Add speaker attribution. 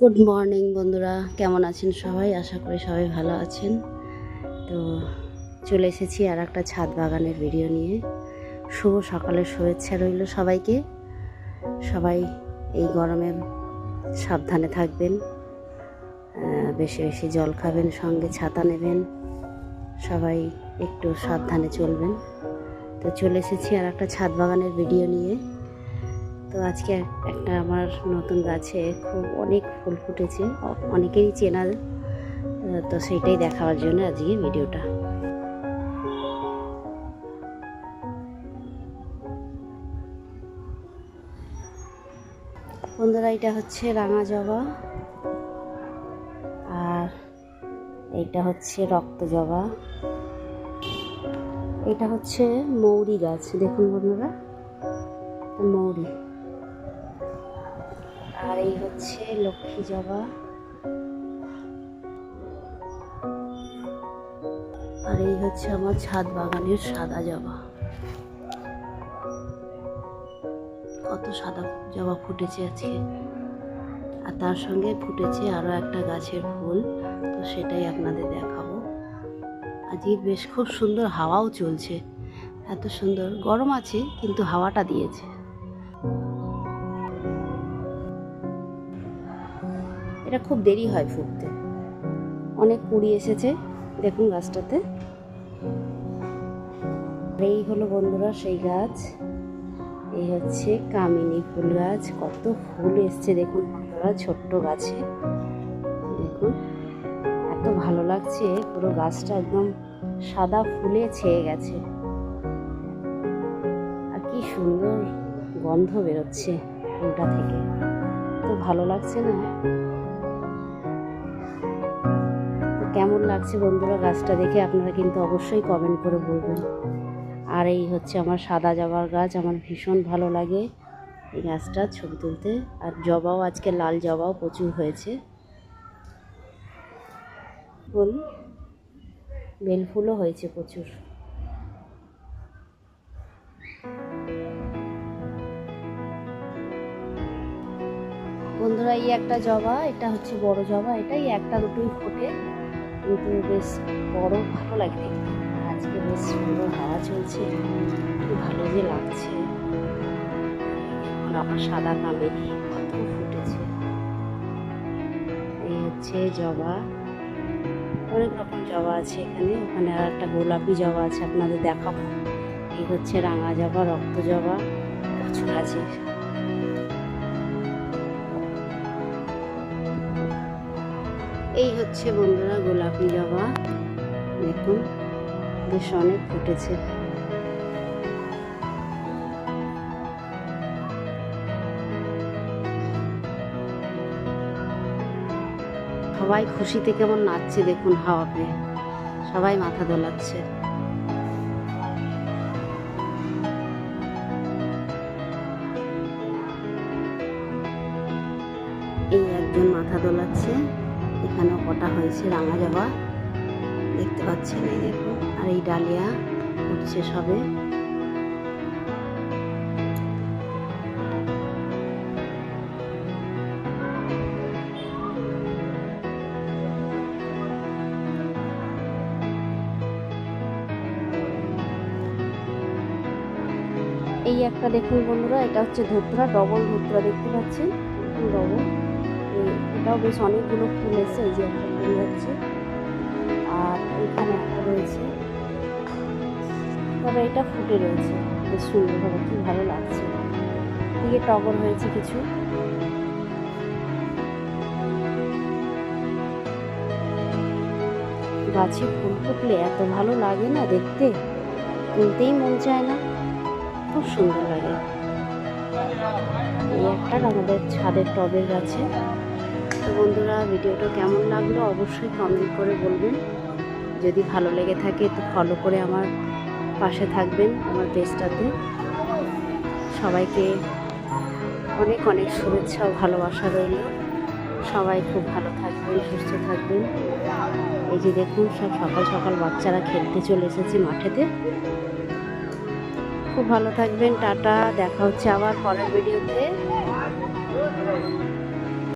Speaker 1: Good morning বন্ধুরা। কেমন আছেন সবাই? আশা করি সবাই ভালো আছেন। তো চলে এসেছি আর একটা ছাদ বাগানের ভিডিও নিয়ে। শুভ সকালের শুভেচ্ছা রইল সবাইকে। সবাই এই গরমে সাবধানে থাকবেন। বেশি বেশি জল খাবেন, সঙ্গে ছাতা নেবেন। সবাই একটু সাবধানে চলবেন। তো চলে এসেছি আর একটা ছাদ বাগানের ভিডিও নিয়ে। তো আজকে একটা আমার নতুন গাছে খুব অনেক ফুল ফুটেছে, অনেকেরই চেনা, তো সেইটাই দেখাবার জন্য আজকে ভিডিওটা। বন্ধুরা, এটা হচ্ছে রাঙা জবা আর এইটা হচ্ছে রক্ত জবা। এটা হচ্ছে মৌরি গাছ, দেখুন বন্ধুরা, মৌরি। আর এই হচ্ছে লক্ষ্মী জবা। আর এই হচ্ছে আমার ছাদ বাগানের সাদা জবা। কত সাদা জবা ফুটেছে আজকে। আর তার সঙ্গে ফুটেছে আরও একটা গাছের ফুল, তো সেটাই আপনাদের দেখাবো। আজকে বেশ খুব সুন্দর হাওয়াও চলছে। এত সুন্দর, গরম আছে, কিন্তু হাওয়াটা দিয়েছে। এটা খুব দেরি হয় ফুটতে। অনেক কুড়ি এসেছে, দেখুন গাছটাতে। এই হলো বন্ধুরা সেই গাছ। এই হচ্ছে কামিনী ফুল গাছ, কত ফুল এসছে দেখুন বন্ধুরা ছোট্ট গাছে। দেখুন, এত ভালো লাগছে, পুরো গাছটা একদম সাদা ফুলে ছেয়ে গেছে। আর কি সুন্দর গন্ধ বেরোচ্ছে ফুলটা থেকে। তো ভালো লাগছে না? কেমন লাগছে বন্ধুরা গাছটা দেখে আপনারা কিন্তু অবশ্যই কমেন্ট করে বলবেন। আর এই হচ্ছে আমার সাদা জবার গাছ, আমার ভীষণ ভালো লাগে এই গাছটা ছবি তুলতে। আর জবাও আজকে লাল জবাও প্রচুর হয়েছে। ফুল, বেল ফুলও হয়েছে প্রচুর। বন্ধুরা, এই একটা জবা, এটা হচ্ছে বড় জবা, এটাই একটা দুটোই ফোটে। কিন্তু বেশ বড় ভালো লাগে। আজকে বেশ সুন্দর হাওয়া চলছে। কি ভালো যে লাগছে। আমার সাদা কামেরি কত ফুটেছে। এই হচ্ছে জবা। অনেক রকম জবা আছে এখানে। ওখানে আর একটা গোলাপি জবা আছে আপনাদের দেখাবো। এই হচ্ছে রাঙা জবা, রক্ত জবা। প্রচুর আছে। এই হচ্ছে বন্ধুরা গোলাপি জবা। দেখুন, বেশ অনেক ফুটেছে। সবাই খুশিতে কেমন নাচছে দেখুন হাওয়া পেয়ে। সবাই মাথা দোলাচ্ছে। এই একজন মাথা দোলাচ্ছে। এখানেও কটা হয়েছে? রাঙা জবা দেখতে পাচ্ছেন এই দেখুন। আর এই ডালিয়া উঠছে সবে। এই একটা দেখুন বন্ধুরা, এটা হচ্ছে ধুতরা, ডবল ধুতরা দেখতে পাচ্ছেন। ডবল এটাও বেশ অনেকগুলো ফুল এসে এই যে একটা ফুল হচ্ছে। আর এখানে একটা রয়েছে। তবে এটা ফুটে রয়েছে, বেশ সুন্দরভাবে, কি ভালো লাগছে। এদিকে টগর হয়েছে কিছু। গাছে ফুল ফুটলে এত ভালো লাগে না দেখতে? তুলতেই মন চায় না। খুব সুন্দর লাগে। এই একটা আমাদের ছাদের টবের গাছে। তো বন্ধুরা, ভিডিওটা কেমন লাগল অবশ্যই কমেন্ট করে বলবেন। যদি ভালো লেগে থাকে তো ফলো করে আমার পাশে থাকবেন, আমার পেজটাতে সবাইকে অনেক অনেক শুভেচ্ছা ও ভালোবাসা রইল। সবাই খুব ভালো থাকবেন, সুস্থ থাকবেন। এই যে দেখুন, সব সকাল সকাল বাচ্চারা খেলতে চলে এসেছে মাঠেতে। খুব ভালো থাকবেন, টাটা, দেখা হচ্ছে আবার পরের ভিডিওতে।